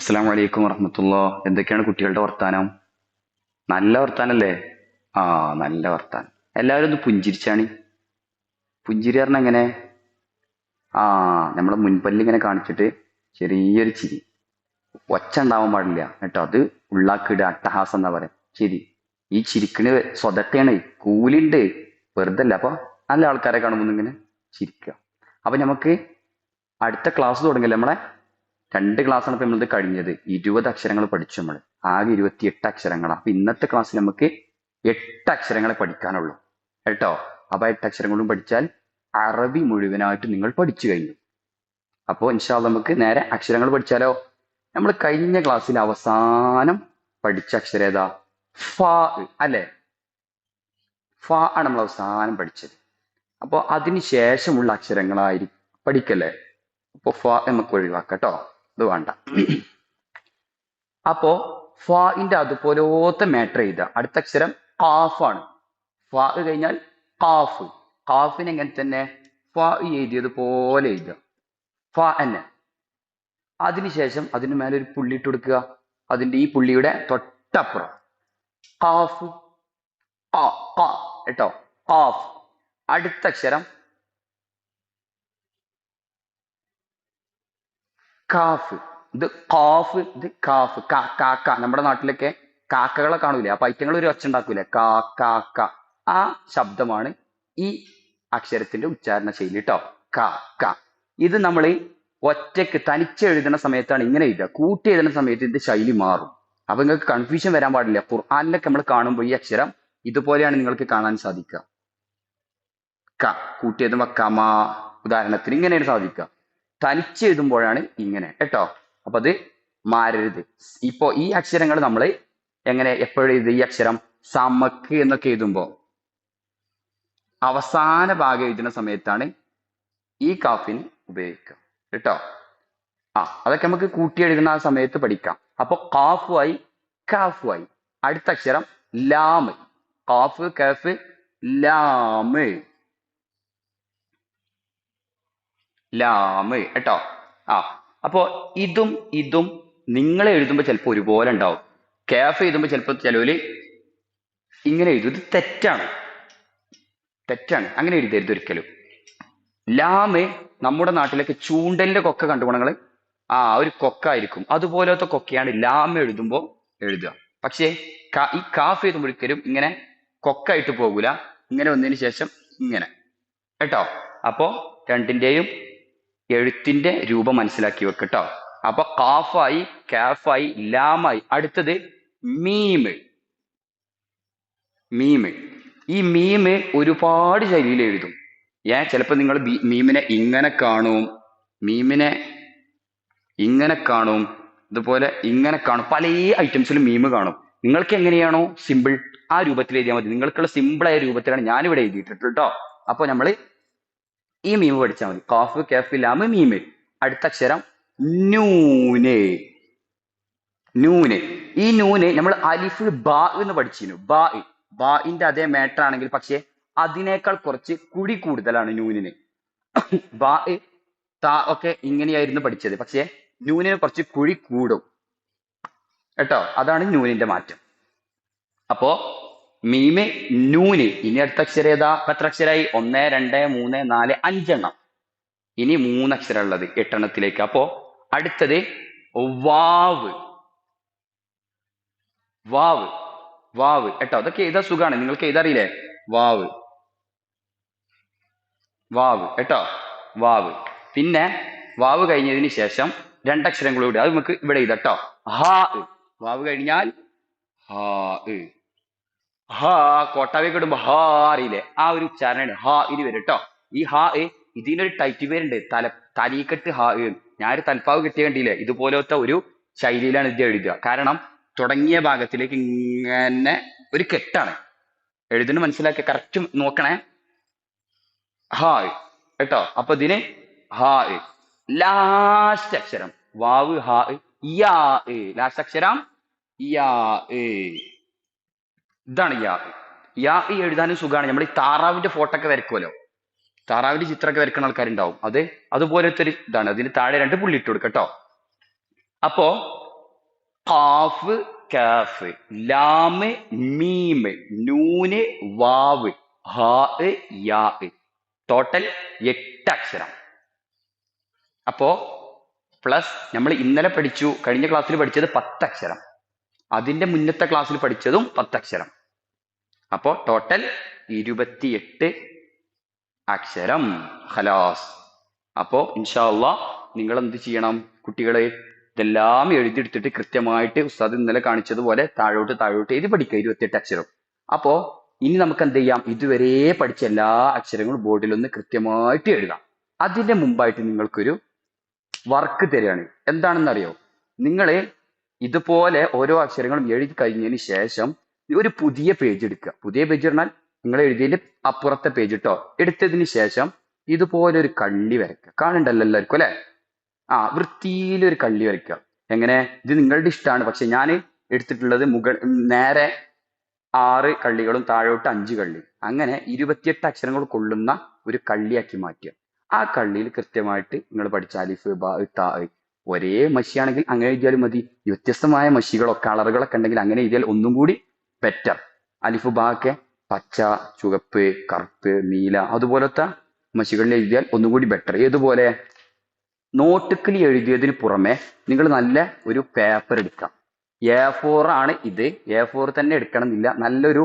അസ്സാം വലൈക്കും വറഹമത്തുള്ള എന്തൊക്കെയാണ് കുട്ടികളുടെ വർത്താനം? നല്ല വർത്താനല്ലേ? ആ നല്ല വർത്താനം. എല്ലാവരും ഒന്ന് പുഞ്ചിരിച്ചാണ്. പുഞ്ചിരി പറഞ്ഞ എങ്ങനെ? ആ നമ്മളെ മുൻപല്ലിങ്ങനെ കാണിച്ചിട്ട് ചെറിയൊരു ചിരി. ഒച്ച ഉണ്ടാവാൻ പാടില്ല. കേട്ടോ അത് ഉള്ളാക്കിടുക അട്ടഹാസം എന്നാ പറയാ. ചിരി. ഈ ചിരിക്കണ് സ്വതട്ടയാണ് കൂലിണ്ട്. വെറുതെ അല്ല അപ്പൊ നല്ല ആൾക്കാരെ കാണുമ്പോൾ ഇങ്ങനെ ചിരിക്കുക. അപ്പൊ നമുക്ക് അടുത്ത ക്ലാസ് തുടങ്ങില്ല നമ്മളെ? രണ്ട് ക്ലാസ്സാണ് ഇപ്പൊ നമ്മളത് കഴിഞ്ഞത്. ഇരുപത് അക്ഷരങ്ങൾ പഠിച്ചു നമ്മൾ ആകെ ഇരുപത്തിയെട്ട് അക്ഷരങ്ങളാണ് അപ്പൊ ഇന്നത്തെ ക്ലാസ്സിൽ നമുക്ക് എട്ട് അക്ഷരങ്ങളെ പഠിക്കാനുള്ളൂ. കേട്ടോ? അപ്പൊ എട്ട് അക്ഷരങ്ങളും പഠിച്ചാൽ അറബി മുഴുവനായിട്ട് നിങ്ങൾ പഠിച്ചു കഴിഞ്ഞു. അപ്പോൾ ഇൻഷാല്ല നമുക്ക് നേരെ അക്ഷരങ്ങൾ പഠിച്ചാലോ? നമ്മൾ കഴിഞ്ഞ ക്ലാസ്സിൽ അവസാനം പഠിച്ച അക്ഷരം ഏതാ? ഫ അല്ലേ? ഫ ആണ് നമ്മൾ അവസാനം പഠിച്ചത്. അപ്പോൾ അതിന് ശേഷമുള്ള അക്ഷരങ്ങളായിരിക്കും പഠിക്കല്ലേ? അപ്പോൾ ഫ നമുക്ക് ഒഴിവാക്കാം കേട്ടോ. ഇത് വേണ്ട. അപ്പോ ഫിന്റെ അതുപോലത്തെ മാറ്റർ ചെയ്ത അടുത്ത അക്ഷരം കാഫ് ആണ് ഫ കഴിഞ്ഞാൽ കാഫ്. കാഫിന് എങ്ങനെ തന്നെ? ഫ എഴുതിയത് പോലെ എഴുതുക. ഫ എന്നെ. അതിനുശേഷം അതിന് മേലെ ഒരു പുള്ളി ഇട്ട് കൊടുക്കുക. അതിന്റെ ഈ പുള്ളിയുടെ തൊട്ടപ്പുറം. കാഫ്. കേട്ടോ? കാഫ്. അടുത്ത അക്ഷരം കാഫ്. ഇത് കാഫ് ഇത് കാഫ്. കാക്ക നമ്മുടെ നാട്ടിലൊക്കെ കാക്കകളെ കാണൂലേ? അപ്പൊ ഐറ്റങ്ങൾ ഒരു ഒച്ച ഉണ്ടാക്കൂലേ? കാ കാ ആ ശബ്ദമാണ് ഈ അക്ഷരത്തിന്റെ ഉച്ചാരണ ശൈലി കേട്ടോ ക ക. ഇത് നമ്മൾ ഒറ്റയ്ക്ക് തനിച്ച് എഴുതുന്ന സമയത്താണ് ഇങ്ങനെ എഴുതുക. കൂട്ടി എഴുതുന്ന സമയത്ത് ഇതിന്റെ ശൈലി മാറും. അപ്പൊ നിങ്ങൾക്ക് കൺഫ്യൂഷൻ വരാൻ പാടില്ല. ഖുർആാനിലൊക്കെ നമ്മൾ കാണുമ്പോൾ ഈ അക്ഷരം ഇതുപോലെയാണ് നിങ്ങൾക്ക് കാണാൻ സാധിക്കുക. ക കൂട്ടി വക്കാമ കമ ഉദാഹരണത്തിന് ഇങ്ങനെയാണ് സാധിക്കുക. തനിച്ച് എഴുതുമ്പോഴാണ് ഇങ്ങനെ കേട്ടോ? അപ്പൊ അത് മാറരുത്. ഇപ്പോ ഈ അക്ഷരങ്ങൾ നമ്മൾ എങ്ങനെ എപ്പോഴും എഴുതുക ഈ അക്ഷരം സമക്ക് എന്നൊക്കെ എഴുതുമ്പോ അവസാന ഭാഗം എഴുതുന്ന സമയത്താണ് ഈ കാഫിൻ ഉപയോഗിക്കുക കേട്ടോ? ആ അതൊക്കെ നമുക്ക് കൂട്ടി എഴുതുന്ന ആ സമയത്ത് പഠിക്കാം. അപ്പൊ കാഫുമായി കാഫുമായി അടുത്ത അക്ഷരം ലാമ്. കാഫ് കാഫ് ലാമ്. ലാമ് കേട്ടോ. ആ അപ്പോ ഇതും ഇതും നിങ്ങൾ എഴുതുമ്പോൾ ചിലപ്പോൾ ഒരുപോലെ ഉണ്ടാവും. കാഫ് എഴുതുമ്പോൾ ചിലപ്പോൾ ചിലവിൽ ഇങ്ങനെ എഴുതും. ഇത് തെറ്റാണ്. തെറ്റാണ്. അങ്ങനെ എഴുതരുത് ഒരിക്കലും. ലാമ് നമ്മുടെ നാട്ടിലൊക്കെ ചൂണ്ടലിന്റെ കൊക്ക കണ്ടുപോണങ്ങൾ ആ ഒരു കൊക്കായിരിക്കും അതുപോലത്തെ കൊക്കയാണ് ലാമ എഴുതുമ്പോൾ എഴുതുക. പക്ഷേ ഈ കാഫ് എഴുതുമ്പോൾ ഒരിക്കലും ഇങ്ങനെ കൊക്കായിട്ട് പോകൂല. ഇങ്ങനെ വന്നതിന് ശേഷം ഇങ്ങനെ. കേട്ടോ? അപ്പോ രണ്ടിന്റെയും എഴുത്തിന്റെ രൂപം മനസ്സിലാക്കി വെക്കട്ടോ അപ്പൊ കാഫായി കാഫായി ലാമായി. അടുത്തത് മീമ് മീമ് ഈ മീമ് ഒരുപാട് ശൈലിയിൽ എഴുതും. ഏ ചിലപ്പോ നിങ്ങൾ മീമിനെ ഇങ്ങനെ കാണും മീമിനെ ഇങ്ങനെ കാണും ഇതുപോലെ ഇങ്ങനെ കാണും. പല ഐറ്റംസിലും മീമ് കാണും. നിങ്ങൾക്ക് എങ്ങനെയാണോ സിമ്പിൾ ആ രൂപത്തിൽ എഴുതിയാൽ മതി. നിങ്ങൾക്കുള്ള സിമ്പിൾ ആയ രൂപത്തിലാണ് ഞാനിവിടെ എഴുതിയിട്ടുണ്ട് കേട്ടോ അപ്പൊ നമ്മൾ ഈ മീമ് പഠിച്ചാൽ മതി. കാഫ് കാഫ് ലാമ് മീമ് അടുത്ത അക്ഷരം നൂന്. നൂന്. ഈ നൂന് നമ്മൾ അലിഫ് ബാ എന്ന് പഠിച്ചിരുന്നു. ബാ ബാ ഇന്റെ അതേ മാറ്റർ ആണെങ്കിൽ പക്ഷേ അതിനേക്കാൾ കുറച്ച് കുഴി കൂടുതലാണ് നൂനിന്. ബാ താ ഒക്കെ ഇങ്ങനെയായിരുന്നു പഠിച്ചത്. പക്ഷേ നൂനിന് കുറച്ച് കുഴി കൂടും. കേട്ടോ? അതാണ് നൂനിന്റെ മാറ്റം. അപ്പോ മീമ് നൂന്. ഇനി അടുത്ത അക്ഷരം ഏതാ? എത്ര അക്ഷരമായി ഒന്ന് രണ്ട് മൂന്ന് നാല് അഞ്ചെണ്ണം. ഇനി മൂന്ന് അക്ഷരം ഉള്ളത് എട്ടെണ്ണത്തിലേക്ക്. അപ്പോ അടുത്തത് വാവ്. വാവ്. വാവ്. കേട്ടോ? അതൊക്കെ ഏതാ സുഖാണ്. നിങ്ങൾക്ക് ഏതറിയില്ലേ? വാവ്. വാവ്. കേട്ടോ? വാവ്. പിന്നെ വാവ് കഴിഞ്ഞതിന് ശേഷം രണ്ടക്ഷരം കൂടി അത് നമുക്ക് ഇവിടെ എഴുതാം കേട്ടോ. ഹാ. വാവ് കഴിഞ്ഞാൽ ഹാ ഹാ കോട്ടാവേക്ക് ഇടുമ്പോ ഹാ ആ ഒരു ഉച്ചാരണമാണ് ഹാ ഇനി വരും കേട്ടോ ഈ ഹാ ഇതിനൊരു ടൈറ്റ് പേരുണ്ട് തല തലീക്കെട്ട് ഹാ ഞാനൊരു തൽപ്പാവ് കിട്ടിയ കണ്ടില്ലേ? ഇതുപോലത്തെ ഒരു ശൈലിയിലാണ് ഇത് എഴുതുക. കാരണം തുടങ്ങിയ ഭാഗത്തിലേക്ക് ഇങ്ങനെ ഒരു കെട്ടാണ്. എഴുതുന്ന മനസ്സിലാക്കി കറക്റ്റ് നോക്കണേ. ഹാ കേട്ടോ? അപ്പൊ ഇതിന് ഹാ ലാസ്റ്റ് അക്ഷരം. വാവ് ഹാ യാ ലാസ്റ്റ് അക്ഷരം യാ ഇതാണ് യാ. യാ ഈ എഴുതാനും സുഖമാണ്. നമ്മൾ ഈ താറാവിന്റെ ഫോട്ടോ ഒക്കെ വരക്കുമല്ലോ താറാവിന്റെ ചിത്രമൊക്കെ വരക്കുന്ന ആൾക്കാരുണ്ടാവും. അത് അതുപോലത്തെ ഒരു ഇതാണ്. അതിന് താഴെ രണ്ട് പുള്ളി ഇട്ട് കൊടുക്കട്ടോ അപ്പോ കാഫ് കാഫ് ലാമ് മീമ് നൂന് വാവ് ഹാ യാ. ടോട്ടൽ എട്ട് അക്ഷരം. അപ്പോ പ്ലസ് നമ്മൾ ഇന്നലെ പഠിച്ചു കഴിഞ്ഞ ക്ലാസ്സിൽ പഠിച്ചത് പത്ത് അക്ഷരം. അതിന്റെ മുന്നത്തെ ക്ലാസ്സിൽ പഠിച്ചതും പത്ത് അക്ഷരം. അപ്പോ ടോട്ടൽ ഇരുപത്തിയെട്ട് അക്ഷരം. ഹലാസ് അപ്പോ ഇൻഷാല്ല നിങ്ങൾ എന്ത് ചെയ്യണം? കുട്ടികളെ ഇതെല്ലാം എഴുതിയെടുത്തിട്ട് കൃത്യമായിട്ട് ഉസ്താദ് ഇന്നലെ കാണിച്ചതുപോലെ താഴോട്ട് താഴോട്ട് എഴുതി പഠിക്കുക ഇരുപത്തിയെട്ട് അക്ഷരം. അപ്പോ ഇനി നമുക്ക് എന്ത് ചെയ്യാം? ഇതുവരെ പഠിച്ച എല്ലാ അക്ഷരങ്ങളും ബോർഡിൽ ഒന്ന് കൃത്യമായിട്ട് എഴുതാം. അതിന്റെ മുമ്പായിട്ട് നിങ്ങൾക്കൊരു വർക്ക് തരികയാണ്. എന്താണെന്നറിയോ? നിങ്ങൾ ഇതുപോലെ ഓരോ അക്ഷരങ്ങളും എഴുതി കഴിഞ്ഞതിന് ശേഷം ഒരു പുതിയ പേജ് എടുക്കുക. പുതിയ പേജ് പറഞ്ഞാൽ നിങ്ങൾ എഴുതിയതിന്റെ അപ്പുറത്തെ പേജ് ഇട്ടോ എടുത്തതിന് ശേഷം ഇതുപോലൊരു കള്ളി വരയ്ക്കുക. കാണണ്ടല്ലോ എല്ലാവർക്കും അല്ലെ? ആ വൃത്തിയിൽ ഒരു കള്ളി വരയ്ക്കുക. എങ്ങനെ? ഇത് നിങ്ങളുടെ ഇഷ്ടമാണ്. പക്ഷെ ഞാൻ എടുത്തിട്ടുള്ളത് മുകൾ നേരെ ആറ് കള്ളികളും താഴോട്ട് അഞ്ച് കള്ളി അങ്ങനെ ഇരുപത്തിയെട്ട് അക്ഷരങ്ങൾ കൊള്ളുന്ന ഒരു കള്ളിയാക്കി മാറ്റുക. ആ കള്ളിയിൽ കൃത്യമായിട്ട് നിങ്ങൾ പഠിച്ച അലിഫ് ബാ താ ഒരേ മഷിയാണെങ്കിൽ അങ്ങനെ എഴുതിയാലും മതി. വ്യത്യസ്തമായ മഷികളോ കളറുകളൊക്കെ ഉണ്ടെങ്കിൽ അങ്ങനെ എഴുതിയാൽ ഒന്നും കൂടി ബെറ്റർ അലിഫുബാക്കെ പച്ച ചുവപ്പ് കറുപ്പ് നീല അതുപോലത്തെ മഷികളിൽ എഴുതിയാൽ ഒന്നുകൂടി ബെറ്റർ ഏതുപോലെ? നോട്ടുക്കിൽ എഴുതിയതിന് പുറമെ നിങ്ങൾ നല്ല ഒരു പേപ്പർ എടുക്കാം. എ ഫോർ ആണ് ഇത്. എ ഫോർ തന്നെ എടുക്കണം എന്നില്ല നല്ലൊരു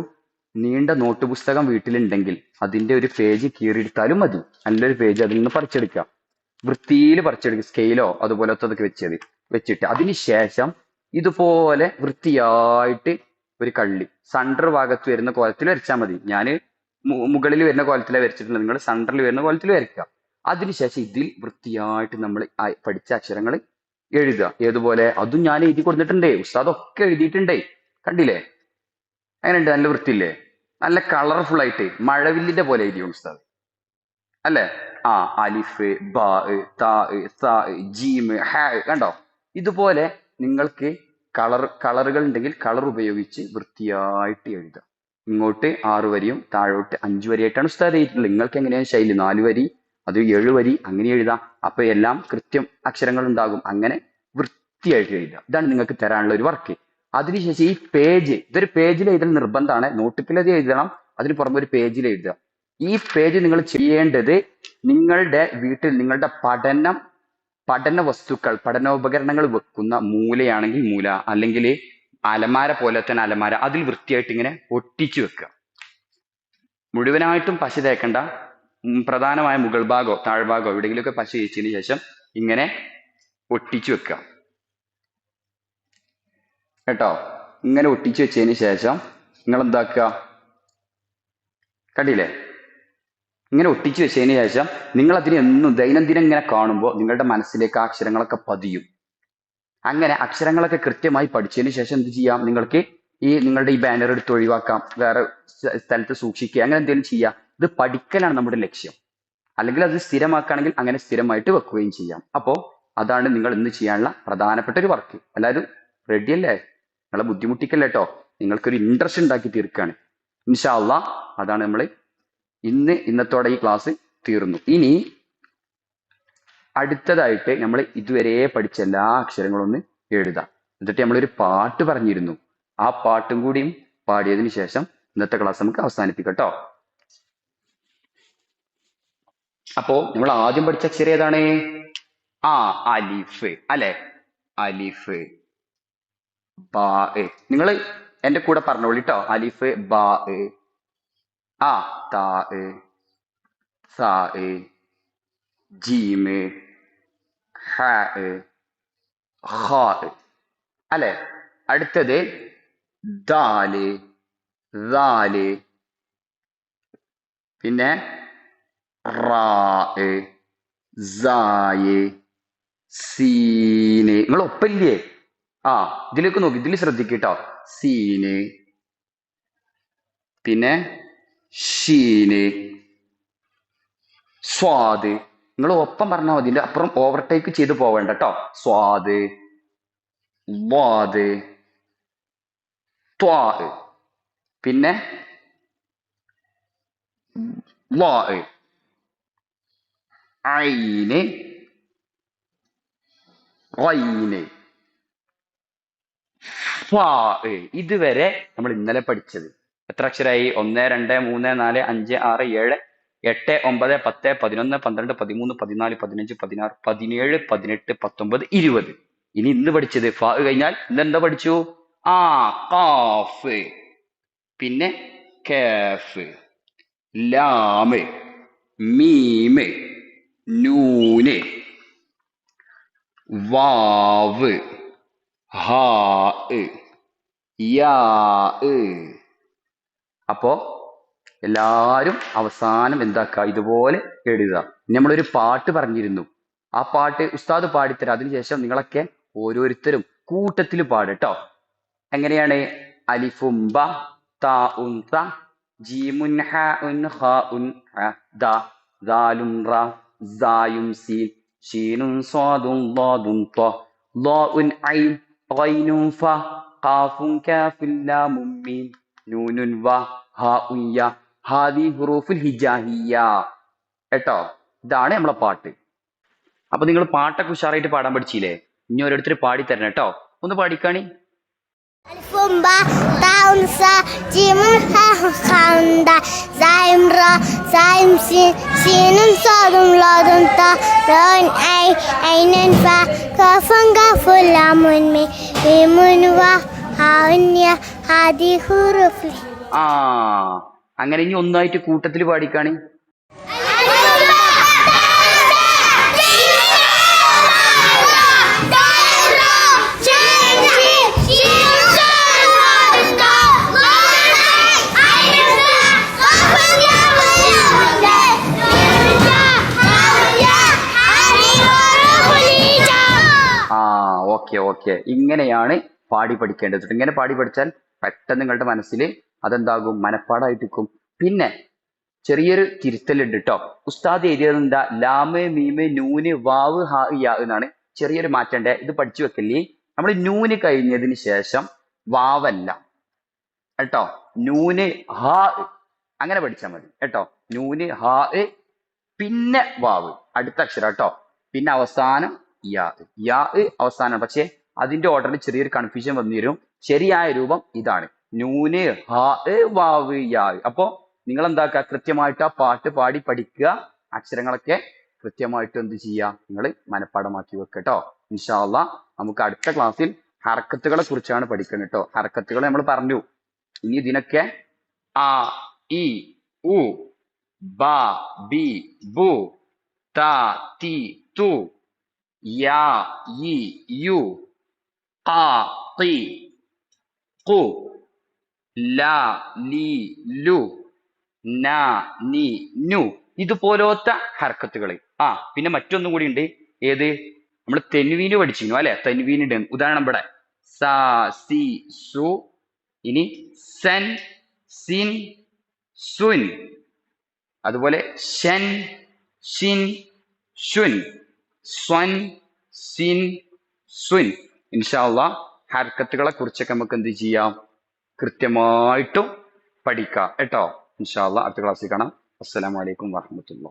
നീണ്ട നോട്ട് പുസ്തകം വീട്ടിലുണ്ടെങ്കിൽ അതിന്റെ ഒരു പേജ് കീറിയെടുത്താലും മതി. നല്ലൊരു പേജ് അതിൽ നിന്ന് പറിച്ചെടുക്കാം. വൃത്തിയിൽ പറിച്ചെടുക്കുക. സ്കെയിലോ അതുപോലത്തതൊക്കെ വെച്ചത്. വെച്ചിട്ട്. അതിനുശേഷം ഇതുപോലെ വൃത്തിയായിട്ട് ഒരു കള്ളി. സണ്ടർ ഭാഗത്ത് വരുന്ന കോലത്തിൽ വരച്ചാൽ മതി. ഞാൻ മുകളിൽ വരുന്ന കോലത്തിലെ വരച്ചിട്ടുണ്ട് നിങ്ങൾ സണ്ടറിൽ വരുന്ന കോലത്തിൽ വരയ്ക്കുക. അതിനുശേഷം ഇതിൽ വൃത്തിയായിട്ട് നമ്മൾ പഠിച്ച അക്ഷരങ്ങൾ എഴുതുക. ഏതുപോലെ? അതും ഞാൻ എഴുതി കൊടുത്തിട്ടുണ്ടേ. ഉസ്താദ് ഒക്കെ എഴുതിയിട്ടുണ്ടേ. കണ്ടില്ലേ? അങ്ങനെയുണ്ട്. നല്ല വൃത്തിയില്ലേ? നല്ല കളർഫുൾ ആയിട്ട് മഴവില്ലിന്റെ പോലെ എഴുതിയോ ഉസ്താദ്? അല്ലേ? ആ അലിഫ് ബാ ത ജീം ഹ കണ്ടോ? ഇതുപോലെ നിങ്ങൾക്ക് കളർ കളറുകൾ ഉണ്ടെങ്കിൽ കളർ ഉപയോഗിച്ച് വൃത്തിയായിട്ട് എഴുതുക. ഇങ്ങോട്ട് ആറ് വരിയും താഴോട്ട് അഞ്ച് വരിയായിട്ടാണ് ഉസ്താദ് എഴുതിയിട്ടുള്ളത്. നിങ്ങൾക്ക് എങ്ങനെയാണ് ശൈലി? നാല് വരി അത് ഏഴ് വരി അങ്ങനെ എഴുതാം. അപ്പൊ എല്ലാം കൃത്യം അക്ഷരങ്ങൾ ഉണ്ടാകും അങ്ങനെ വൃത്തിയായിട്ട് എഴുതുക. ഇതാണ് നിങ്ങൾക്ക് തരാനുള്ള ഒരു വർക്ക്. അതിനുശേഷം ഈ പേജ് ഇതൊരു പേജിൽ എഴുതൽ നിർബന്ധമാണ്. നോട്ടിപ്പിലത് എഴുതണം. അതിന് പുറമെ ഒരു പേജിൽ എഴുതുക. ഈ പേജ് നിങ്ങൾ ചെയ്യേണ്ടത് നിങ്ങളുടെ വീട്ടിൽ നിങ്ങളുടെ പഠനം പഠന വസ്തുക്കൾ പഠനോപകരണങ്ങൾ വെക്കുന്ന മൂലയാണെങ്കിൽ മൂല അല്ലെങ്കിൽ അലമാര പോലെ തന്നെ അലമാര അതിൽ വൃത്തിയായിട്ട് ഇങ്ങനെ ഒട്ടിച്ചു വെക്കുക. മുഴുവനായിട്ടും പശ തേക്കേണ്ട പ്രധാനമായ മുകൾ ഭാഗോ താഴ്ഭാഗോ എവിടെയെങ്കിലുമൊക്കെ പശ തേച്ചതിന് ശേഷം ഇങ്ങനെ ഒട്ടിച്ചു വെക്കുക. കേട്ടോ? ഇങ്ങനെ ഒട്ടിച്ചു വെച്ചതിന് ശേഷം നിങ്ങൾ എന്താക്കുക കണ്ടില്ലേ? ഇങ്ങനെ ഒട്ടിച്ചു വെച്ചതിന് ശേഷം നിങ്ങൾ അതിനെ എന്നും ദൈനംദിനം ഇങ്ങനെ കാണുമ്പോൾ നിങ്ങളുടെ മനസ്സിലേക്ക് അക്ഷരങ്ങളൊക്കെ പതിയും. അങ്ങനെ അക്ഷരങ്ങളൊക്കെ കൃത്യമായി പഠിച്ചതിന് ശേഷം എന്ത് ചെയ്യാം? നിങ്ങൾക്ക് ഈ നിങ്ങളുടെ ഈ ബാനർ എടുത്ത് ഒഴിവാക്കാം. വേറെ സ്ഥ- സ്ഥലത്ത് സൂക്ഷിക്കുക. അങ്ങനെ എന്തെങ്കിലും ചെയ്യാം. ഇത് പഠിക്കലാണ് നമ്മുടെ ലക്ഷ്യം. അല്ലെങ്കിൽ അത് സ്ഥിരമാക്കുകയാണെങ്കിൽ അങ്ങനെ സ്ഥിരമായിട്ട് വെക്കുകയും ചെയ്യാം. അപ്പോൾ അതാണ് നിങ്ങൾ ഇന്ന് ചെയ്യാനുള്ള പ്രധാനപ്പെട്ട ഒരു വർക്ക് എല്ലാവരും റെഡി അല്ലേ? നിങ്ങളെ ബുദ്ധിമുട്ടിക്കല്ലേട്ടോ നിങ്ങൾക്കൊരു ഇൻട്രസ്റ്റ് ഉണ്ടാക്കി തീർക്കുകയാണ് ഇൻഷാല്ല അതാണ് നമ്മൾ ഇന്ന് ഇന്നത്തോടെ ഈ ക്ലാസ് തീർന്നു. ഇനി അടുത്തതായിട്ട് നമ്മൾ ഇതുവരെ പഠിച്ച എല്ലാ അക്ഷരങ്ങളും ഒന്ന് എഴുതാം. എന്നിട്ട് നമ്മളൊരു പാട്ട് പറഞ്ഞിരുന്നു. ആ പാട്ടും കൂടിയും പാടിയതിനു ശേഷം ഇന്നത്തെ ക്ലാസ് നമുക്ക് അവസാനിപ്പിക്കാം കേട്ടോ അപ്പോ നമ്മൾ ആദ്യം പഠിച്ച അക്ഷരം ഏതാണ്? ആ അലിഫ്. അല്ലെ? അലിഫ്. ബാ നിങ്ങൾ എന്റെ കൂടെ പറഞ്ഞോളൂ കേട്ടോ അലിഫ് ബാ ആ താ സാ ജീമ് ഹ ഖ അല്ലെ? അടുത്തത് ദാൽ ദാൽ പിന്നെ റാ സായ് സീന് നിങ്ങൾ ഒപ്പല്ലേ? ആ ഇതിലേക്ക് നോക്കി ഇതിൽ ശ്രദ്ധിക്കട്ടോ സീന് പിന്നെ ഷീന് സ്വാദ്. നിങ്ങൾ ഒപ്പം പറഞ്ഞാൽ മതി അപ്പുറം ഓവർടേക്ക് ചെയ്ത് പോവേണ്ട കേട്ടോ സ്വാദ് വാദ് ത്വാ. പിന്നെ? വാ. ഐന് ഇതുവരെ നമ്മൾ ഇന്നലെ പഠിച്ചത് എത്ര അക്ഷരായി? ഒന്ന് രണ്ട് മൂന്ന് നാല് അഞ്ച് ആറ് ഏഴ് എട്ട് ഒമ്പത് പത്ത് പതിനൊന്ന് പന്ത്രണ്ട് പതിമൂന്ന് പതിനാല് പതിനഞ്ച് പതിനാറ് പതിനേഴ് പതിനെട്ട് പത്തൊമ്പത് ഇരുപത്. ഇനി ഇന്ന് പഠിച്ചത് ഫാ കഴിഞ്ഞാൽ ഇന്ന് എന്താ പഠിച്ചു? ആ കാഫ്. പിന്നെ കാഫ്. ലാമ്. മീമ്. നൂന്. വാവ്. ഹാ യാ. അപ്പോ എല്ലാവരും അവസാനം എന്താക്ക? ഇതുപോലെ എഴുതുക നമ്മളൊരു പാട്ട് പറഞ്ഞിരുന്നു. ആ പാട്ട് ഉസ്താദ് പാടിത്തരാം. അതിനുശേഷം നിങ്ങളൊക്കെ ഓരോരുത്തരും കൂട്ടത്തിൽ പാടട്ടോ. എങ്ങനെയാണ്? അലിഫുംബ താ ത ദ റ സായും ത ഐൻ ഫ കാഫിൽ നൂനുൻ വ ഹ ഉയ്യ ഹാദി ഹുറൂഫുൽ ഹിജാഹിയ കേട്ടോ? ഇതാണ് നമ്മളെ പാട്ട്. അപ്പൊ നിങ്ങൾ പാട്ടൊക്കെ ഉഷാറായിട്ട് പാടാൻ പഠിച്ചില്ലേ? ഇനി ഓരോരുത്തർ പാടി തരണം കേട്ടോ. ഒന്ന് പാടിക്കാണി. ൂൻ ആ അങ്ങനെ ഇനി ഒന്നായിട്ട് കൂട്ടത്തിൽ പാടിക്കാണ്. Okay okay. ഇങ്ങനെയാണ് പാടി പഠിക്കേണ്ടത് ഇങ്ങനെ പാടി പഠിച്ചാൽ പെട്ടെന്ന് നിങ്ങളുടെ മനസ്സിൽ അതെന്താകും? മനപ്പാടായിട്ടിരിക്കും. പിന്നെ ചെറിയൊരു തിരുത്തലുണ്ട് കേട്ടോ ഉസ്താദ് എഴുതിയത് എന്താ? ലാമ് മീമ് നൂന് വാവ് ഹാ യാ എന്നാണ് ചെറിയൊരു മാറ്റണ്ടേ. ഇത് പഠിച്ചു വെക്കല്ലേ? നമ്മൾ നൂന് കഴിഞ്ഞതിന് ശേഷം വാവല്ല. കേട്ടോ? നൂന് ഹാ അങ്ങനെ പഠിച്ചാൽ മതി. കേട്ടോ? നൂന് ഹാ പിന്നെ വാവ്. അടുത്ത അക്ഷരം കേട്ടോ. പിന്നെ അവസാനം യാ. യാ അവസാനം. പക്ഷെ അതിന്റെ ഓർഡറിൽ ചെറിയൊരു കൺഫ്യൂഷൻ വന്നു തരും ശരിയായ രൂപം ഇതാണ്. നൂന് ഹ അപ്പോ നിങ്ങൾ എന്താക്കുക കൃത്യമായിട്ട് ആ പാട്ട് പാടി പഠിക്കുക. അക്ഷരങ്ങളൊക്കെ കൃത്യമായിട്ട് എന്ത് ചെയ്യുക? നിങ്ങൾ മനഃപ്പാടമാക്കി വെക്കുക കേട്ടോ ഇൻഷാല്ല നമുക്ക് അടുത്ത ക്ലാസ്സിൽ ഹർക്കത്തുകളെ കുറിച്ചാണ് പഠിക്കുന്നത് കേട്ടോ ഹർക്കത്തുകൾ നമ്മൾ പറഞ്ഞു. ഇനി ഇതിനൊക്കെ ആ ഇ ഉ ബ ബി ബു ത തി തു യാ ഇ യു ക. قو ല ലി ലു. ന നി നു ഇതുപോലത്തെ ഹർക്കത്തുകൾ. ആ പിന്നെ മറ്റൊന്നും കൂടി ഉണ്ട്. ഏത്? നമ്മൾ തെൻവീന് പഠിച്ചിരുന്നു അല്ലെ? തെൻവീനുണ്ട്. ഉദാഹരണം ഇവിടെ. സ സി സു. ഇനി സെൻ സിൻ സുൻ. അതുപോലെ ഷൻ ഷിൻ ഷുൻ സ്വൻ സിൻ സുൻ. ഇൻഷാല്ല ഹർക്കത്തുകളെ കുറിച്ചൊക്കെ നമുക്ക് എന്ത് ചെയ്യാം? കൃത്യമായിട്ടും പഠിക്കാം. കേട്ടോ? ഇൻഷാല്ല അടുത്ത ക്ലാസ്സിൽ കാണാം. അസ്സലാമലൈക്കും വാഹമത്തുള്ള